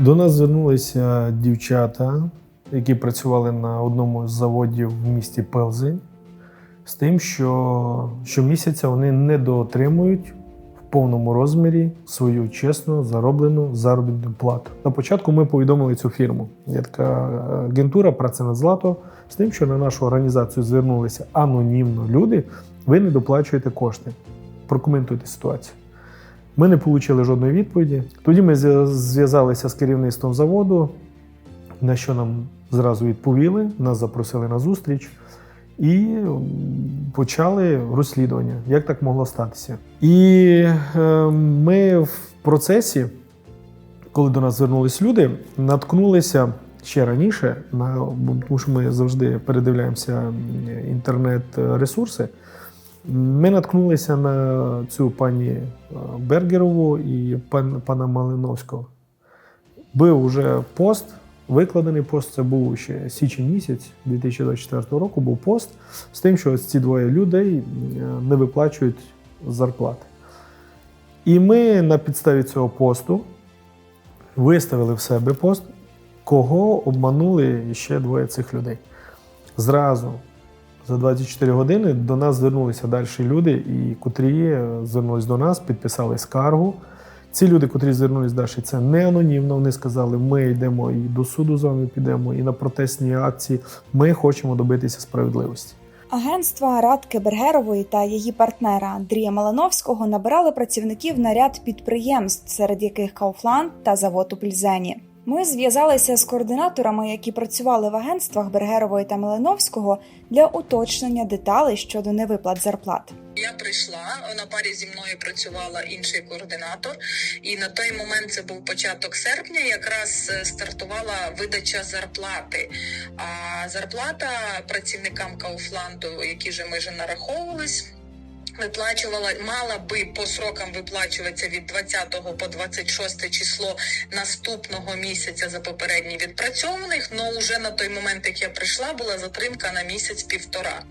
До нас звернулися дівчата, які працювали на одному з заводів в місті Пелзень, з тим, що щомісяця вони не доотримують в повному розмірі свою чесно зароблену заробітну плату. На початку ми повідомили цю фірму. Є така агентура «Праця на злато з тим, що на нашу організацію звернулися анонімно люди. Ви не доплачуєте кошти. Прокоментуйте ситуацію. Ми не отримали жодної відповіді. Тоді ми зв'язалися з керівництвом заводу, на що нам зразу відповіли, нас запросили на зустріч і почали розслідування, як так могло статися. І е, ми в процесі, коли до нас звернулись люди, наткнулися ще раніше, на, тому що ми завжди передивляємося інтернет-ресурси. Ми наткнулися на цю пані е, Бергерову і пан, пана Малиновського. Був уже пост, викладений пост, це був ще січень місяць 2024 року, був пост з тим, що ці двоє людей е, не виплачують зарплати. І ми на підставі цього посту виставили в себе пост, кого обманули ще двоє цих людей. Зразу за 24 години до нас звернулися далі люди, і котрі звернулись до нас, підписали скаргу. Ці люди, котрі звернулись далі, це не анонімно. Вони сказали, ми йдемо і до суду з вами підемо, і на протестні акції. Ми хочемо добитися справедливості. Агентства Радки Бергерової та її партнера Андрія Малиновського набирали працівників на ряд підприємств, серед яких Кауфланд та завод у Пільзені. Ми зв'язалися з координаторами, які працювали в агентствах Бергерової та Малиновського для уточнення деталей щодо невиплат зарплат. Я прийшла на парі зі мною працювала інший координатор, і на той момент це був початок серпня. Якраз е, стартувала видача зарплати. А зарплата працівникам Кауфланду, які же ми вже нараховувались. Виплачувала, мала би по срокам виплачуватися від 20 по 26 число наступного місяця за попередні відпрацьованих. але вже на той момент, як я прийшла, була затримка на місяць-півтора.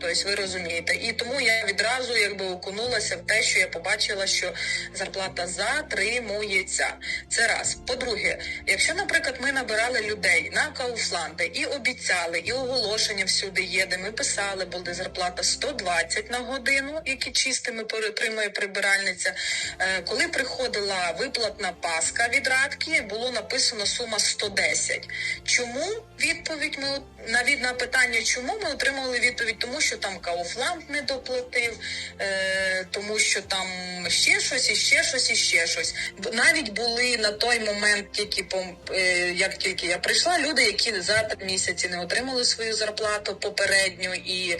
Тобто ви розумієте, і тому я відразу якби окунулася в те, що я побачила, що зарплата затримується. Це раз. По-друге, якщо, наприклад, ми набирали людей на Кауфланди і обіцяли, і оголошення всюди є, де ми писали, буде зарплата 120 на годину, які чистими отримує прибиральниця. Е, Коли приходила виплатна паска від радки, було написано сума 110. Чому відповідь ми от- на від на питання, чому ми отримали відповідь, тому що там Кауфланд не доплатив, е, тому що там ще щось, і ще щось, і ще щось. Навіть були на той момент, тільки е, як тільки я прийшла, люди, які за три місяці не отримали свою зарплату попередню, і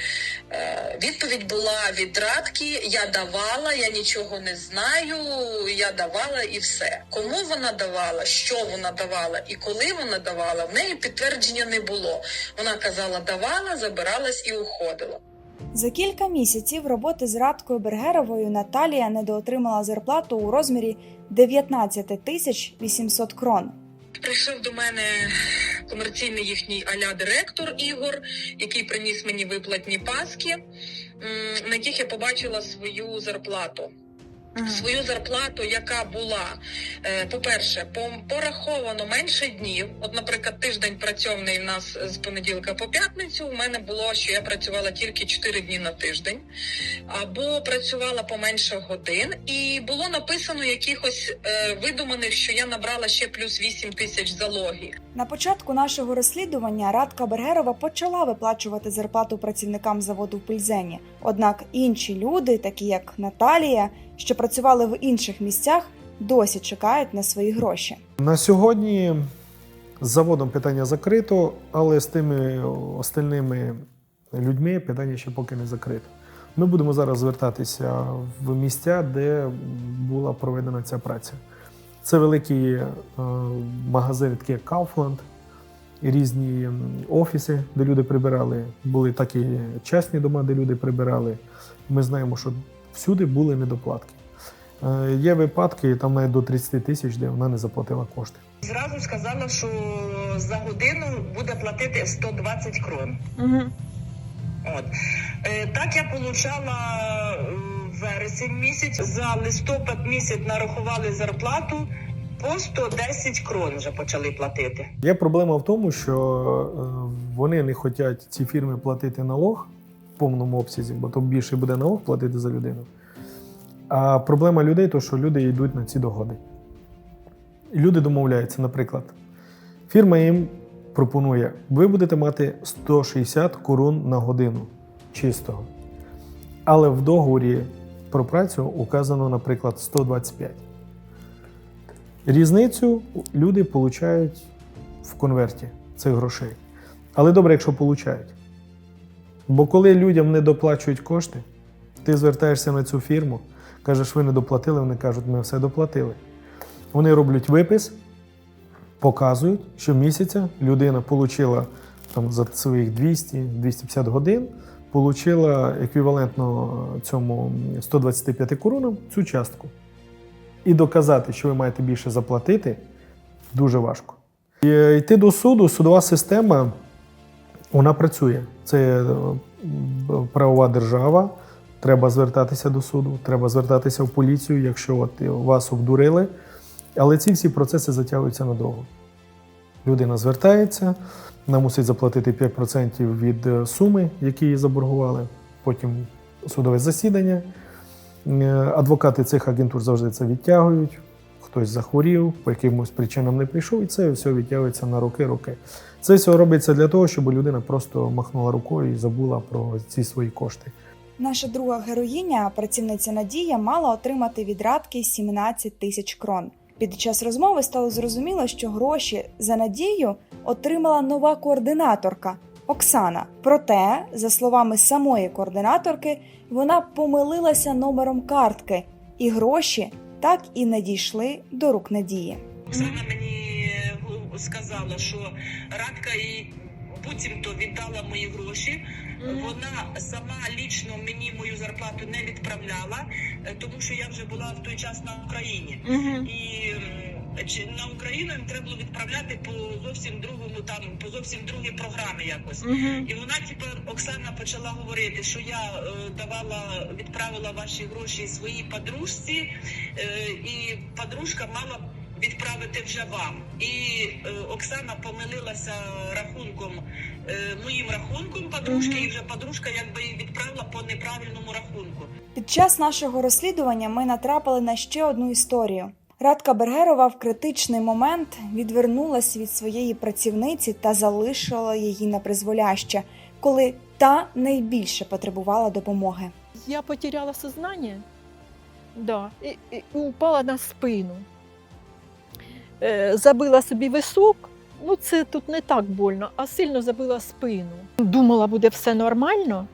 е, відповідь була від радки: я давала, я нічого не знаю, я давала і все. Кому вона давала, що вона давала і коли вона давала, в неї підтвердження не було. Вона казала, давала, забиралась і уходила. За кілька місяців роботи з Радкою Бергеровою Наталія недоотримала зарплату у розмірі 19 тисяч 800 крон. Прийшов до мене комерційний їхній аля директор Ігор, який приніс мені виплатні паски, на яких я побачила свою зарплату. Свою зарплату, яка була, е, по-перше, пораховано менше днів. От, наприклад, тиждень працьовний в нас з понеділка по п'ятницю. У мене було, що я працювала тільки 4 дні на тиждень, або працювала поменше годин, і було написано якихось е, видуманих, що я набрала ще плюс 8 тисяч залоги. На початку нашого розслідування Радка Бергерова почала виплачувати зарплату працівникам заводу в Пильзені. Однак інші люди, такі як Наталія, що працювали в інших місцях, досі чекають на свої гроші. На сьогодні з заводом питання закрито, але з тими остальними людьми питання ще поки не закрито. Ми будемо зараз звертатися в місця, де була проведена ця праця. Це великі е, магазини, такі як Kaufland, і різні офіси, де люди прибирали. Були так і частні дома, де люди прибирали. Ми знаємо, що всюди були недоплатки. Е, Є випадки, там навіть до 30 тисяч, де вона не заплатила кошти. Зразу сказала, що за годину буде платити 120 крон. От. Е, так я получала е, вересень місяць, за листопад місяць нарахували зарплату по 110 крон вже почали платити. Є проблема в тому, що вони не хочуть ці фірми платити налог в повному обсязі, бо то більше буде налог платити за людину. А проблема людей то, що люди йдуть на ці догоди. І люди домовляються, наприклад, фірма їм пропонує: ви будете мати 160 корун на годину чистого. Але в договорі про працю указано, наприклад, 125. Різницю люди получають в конверті цих грошей. Але добре, якщо получають. Бо коли людям не доплачують кошти, ти звертаєшся на цю фірму, кажеш, ви не доплатили, вони кажуть, ми все доплатили. Вони роблять випис, показують, що місяця людина отримала там, за своїх 200-250 годин, отримала еквівалентно цьому 125 коронам цю частку. І доказати, що ви маєте більше заплатити, дуже важко. І е, йти до суду, судова система, вона працює. Це е, правова держава. Треба звертатися до суду, треба звертатися в поліцію, якщо от вас обдурили. Але ці всі процеси затягуються надовго. Людина звертається, вона мусить заплатити 5% від е, суми, які їй заборгували, потім судове засідання. Е, Адвокати цих агентур завжди це відтягують. Хтось захворів, по якимось причинам не прийшов, і це все відтягується на роки-роки. Це все робиться для того, щоб людина просто махнула рукою і забула про ці свої кошти. Наша друга героїня, працівниця Надія, мала отримати від радки 17 тисяч крон. Під час розмови стало зрозуміло, що гроші за надію отримала нова координаторка Оксана. Проте, за словами самої координаторки, вона помилилася номером картки, і гроші так і не дійшли до рук Надії. Оксана мені е, сказала, що Радка і буцімто віддала мої гроші. Вона сама лічно мені мою зарплату не відправляла, е, тому що я вже була в той час на Україні. І чи на Україну їм треба було відправляти по зовсім другому там, по зовсім другій програмі якось. І вона тепер Оксана почала говорити, що я е, давала, відправила ваші гроші своїй подружці, е, і подружка мала відправити вже вам. І е, Оксана помилилася рахунком, е, моїм рахунком подружки, і вже подружка якби її відправила по неправильному рахунку. Під час нашого розслідування ми натрапили на ще одну історію. Радка Бергерова в критичний момент відвернулась від своєї працівниці та залишила її на призволяще, коли та найбільше потребувала допомоги. Я потеряла сознание, да, і, і, і упала на спину. Е, забила собі висок, ну це тут не так больно, а сильно забила спину. Думала, буде все нормально.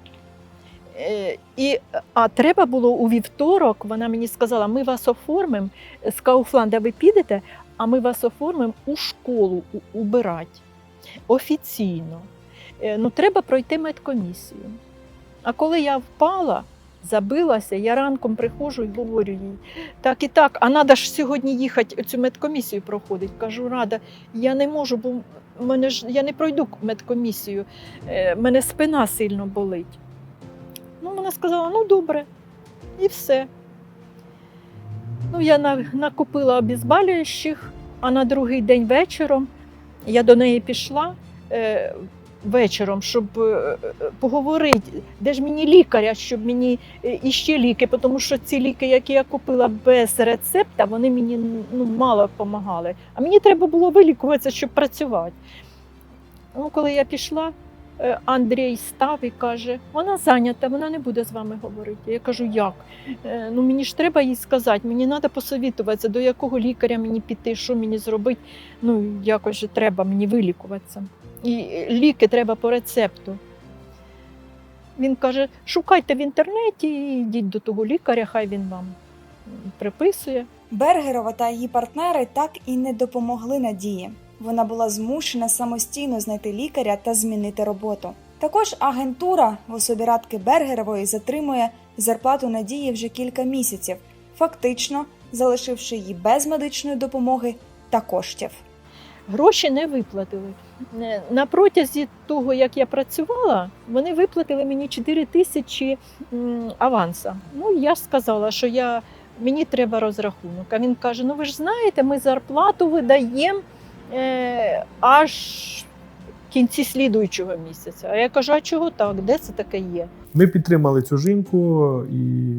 Е, і, а треба було у вівторок, вона мені сказала, ми вас оформимо з Кауфланда ви підете, а ми вас оформимо у школу убирати офіційно. Е, ну, треба пройти медкомісію. А коли я впала, забилася, я ранком приходжу і говорю їй, так і так, а треба ж сьогодні їхати цю медкомісію проходить. Кажу, рада, я не можу, бо мене ж я не пройду медкомісію, е, мене спина сильно болить. Ну, вона сказала, ну добре, і все. Ну, я накупила обізбалюючих, а на другий день вечором я до неї пішла. Е, вечором, щоб е, е, поговорити, де ж мені лікаря, щоб мені е, іще ліки, тому що ці ліки, які я купила без рецепта, вони мені ну, мало допомагали. А мені треба було вилікуватися, щоб працювати. Ну, коли я пішла, Андрій став і каже: вона зайнята, вона не буде з вами говорити. Я кажу, як? Е, Ну мені ж треба їй сказати, мені треба посовітуватися, до якого лікаря мені піти, що мені зробити. Ну, якось же треба мені вилікуватися. І ліки треба по рецепту. Він каже: шукайте в інтернеті і йдіть до того лікаря, хай він вам приписує. Бергерова та її партнери так і не допомогли Надії. Вона була змушена самостійно знайти лікаря та змінити роботу. Також агентура в особі Радки Бергерової затримує зарплату Надії вже кілька місяців, фактично залишивши її без медичної допомоги та коштів. Гроші не виплатили. Е, На протязі того, як я працювала, вони виплатили мені 4 тисячі аванса. Ну, я сказала, що я мені треба розрахунок. А він каже: Ну ви ж знаєте, ми зарплату видаємо аж в кінці слідуючого місяця. А я кажу, а чого так? Де це таке є? Ми підтримали цю жінку і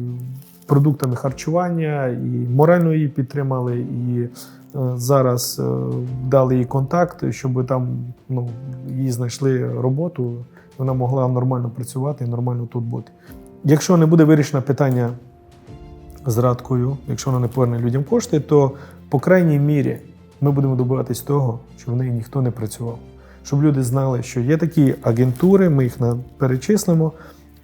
продуктами харчування, і морально її підтримали, і е, зараз е, дали їй контакт, щоб там ну, їй знайшли роботу, вона могла нормально працювати і нормально тут бути. Якщо не буде вирішено питання з радкою, якщо вона не поверне людям кошти, то по крайній мірі ми будемо добиватись того, що в неї ніхто не працював. Щоб люди знали, що є такі агентури, ми їх перечислимо,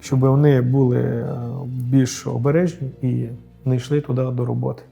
щоб вони були е, більш обережні і не йшли туди до роботи.